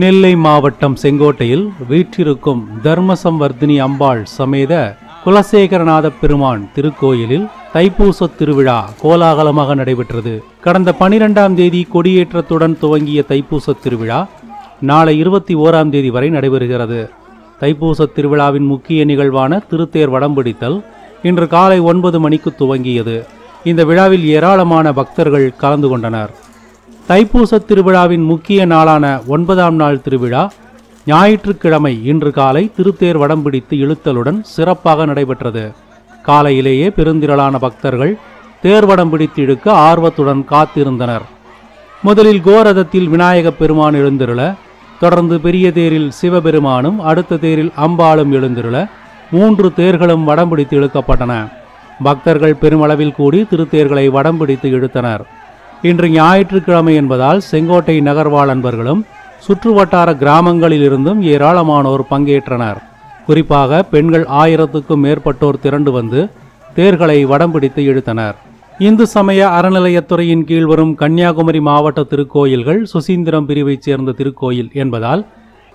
நெல்லை மாவட்டம் செங்கோட்டையில் வீற்றிருக்கும் தர்மசம்வர்தினி அம்பாள் சமேத குலசேகரநாத பெருமான் திருக்கோயிலில் தைப்பூசத் திருவிழா கோலாகலமாக நடைபெற்றது. கடந்த பனிரெண்டாம் தேதி கொடியேற்றத்துடன் துவங்கிய தைப்பூசத் திருவிழா நாளை இருபத்தி ஓராம் தேதி வரை நடைபெறுகிறது. தைப்பூசத் திருவிழாவின் முக்கிய நிகழ்வான திருத்தேர் வடம்பிடித்தல் இன்று காலை ஒன்பது மணிக்கு துவங்கியது. இந்த விழாவில் ஏராளமான பக்தர்கள் கலந்து கொண்டனர். தைப்பூசத் திருவிழாவின் முக்கிய நாளான ஒன்பதாம் நாள் திருவிழா ஞாயிற்றுக்கிழமை இன்று காலை திருத்தேர் வடம் பிடித்து இழுத்தலுடன் சிறப்பாக நடைபெற்றது. காலையிலேயே பெருந்திரளான பக்தர்கள் தேர்வடம் பிடித்து இழுக்க ஆர்வத்துடன் காத்திருந்தனர். முதலில் கோரதத்தில் விநாயகப் பெருமான் எழுந்திருள தொடர்ந்து பெரிய தேரில் சிவபெருமானும் அடுத்த தேரில் அம்பாளும் எழுந்திருள மூன்று தேர்களும் வடம் பிடித்து இழுக்கப்பட்டன. பக்தர்கள் பெருமளவில் கூடி திருத்தேர்களை வடம் பிடித்து இழுத்தனர். இன்று ஞாயிற்றுக்கிழமை என்பதால் செங்கோட்டை நகர்வாழ் அன்பர்களும் சுற்றுவட்டார கிராமங்களிலிருந்தும் ஏராளமானோர் பங்கேற்றனர். குறிப்பாக பெண்கள் ஆயிரத்துக்கும் மேற்பட்டோர் திரண்டு வந்து தேர்களை வடம் பிடித்து இழுத்தனர். இந்து சமய அறநிலையத்துறையின் கீழ் வரும் கன்னியாகுமரி மாவட்ட திருக்கோயில்கள் சுசீந்திரம் பிரிவைச் சேர்ந்த திருக்கோயில் என்பதால்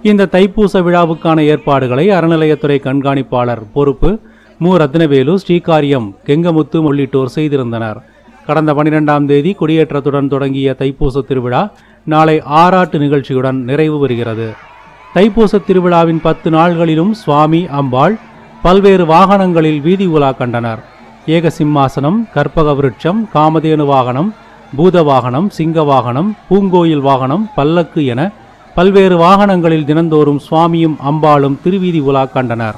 இந்த தைப்பூச விழாவுக்கான ஏற்பாடுகளை அறநிலையத்துறை கண்காணிப்பாளர் பொறுப்பு மு. ரத்னவேலு ஸ்ரீகாரியம் கெங்கமுத்து உள்ளிட்டோர் செய்திருந்தனர். கடந்த பனிரெண்டாம் தேதி கொடியேற்றத்துடன் தொடங்கிய தைப்பூச திருவிழா நாளை ஆராட்டு நிகழ்ச்சியுடன் நிறைவு பெறுகிறது. தைப்பூச திருவிழாவின் பத்து நாள்களிலும் சுவாமி அம்பாள் பல்வேறு வாகனங்களில் வீதி உலா கண்டனர். ஏக சிம்மாசனம் கற்பக விருட்சம் காமதேனு வாகனம் பூத வாகனம் சிங்க வாகனம் பூங்கோயில் வாகனம் பல்லக்கு என பல்வேறு வாகனங்களில் தினந்தோறும் சுவாமியும் அம்பாளும் திருவீதி உலா கண்டனர்.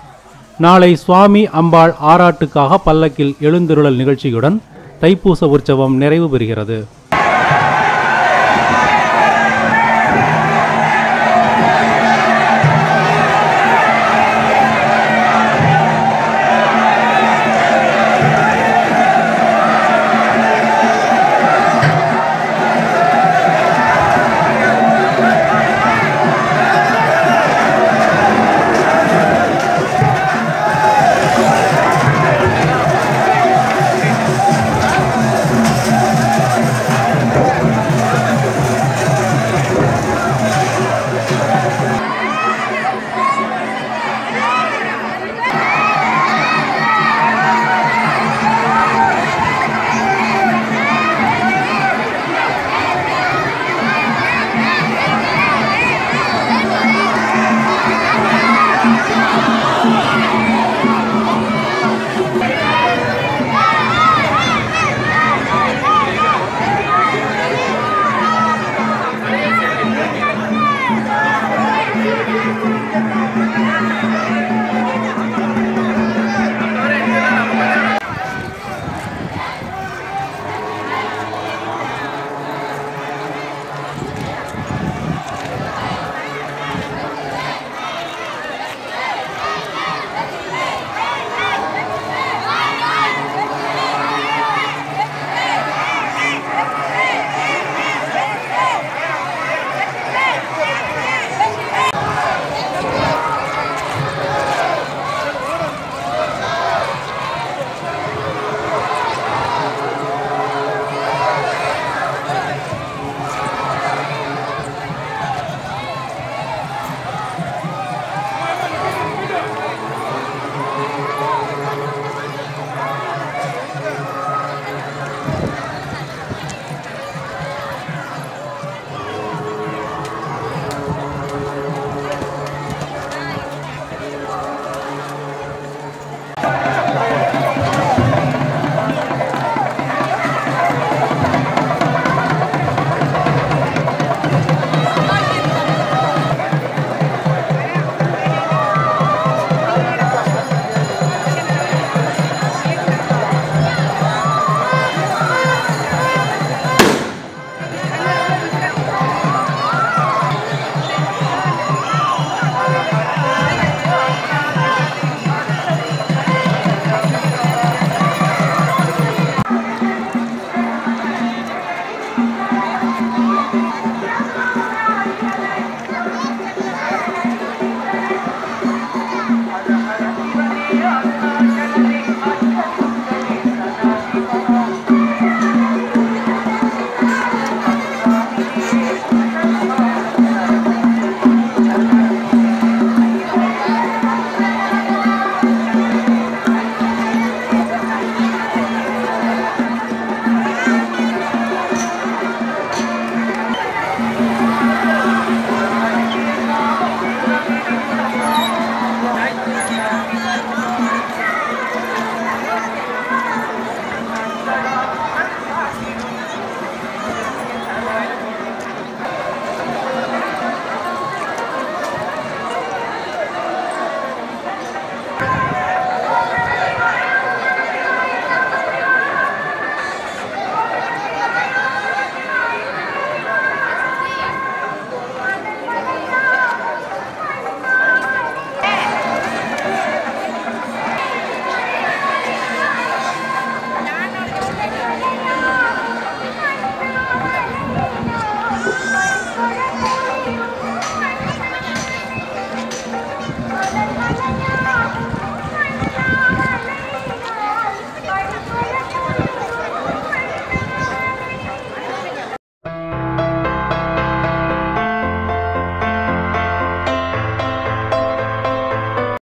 நாளை சுவாமி அம்பாள் ஆராட்டுக்காக பல்லக்கில் எழுந்திருளல் நிகழ்ச்சியுடன் தைப்பூச உற்சவம் நிறைவு பெறுகிறது.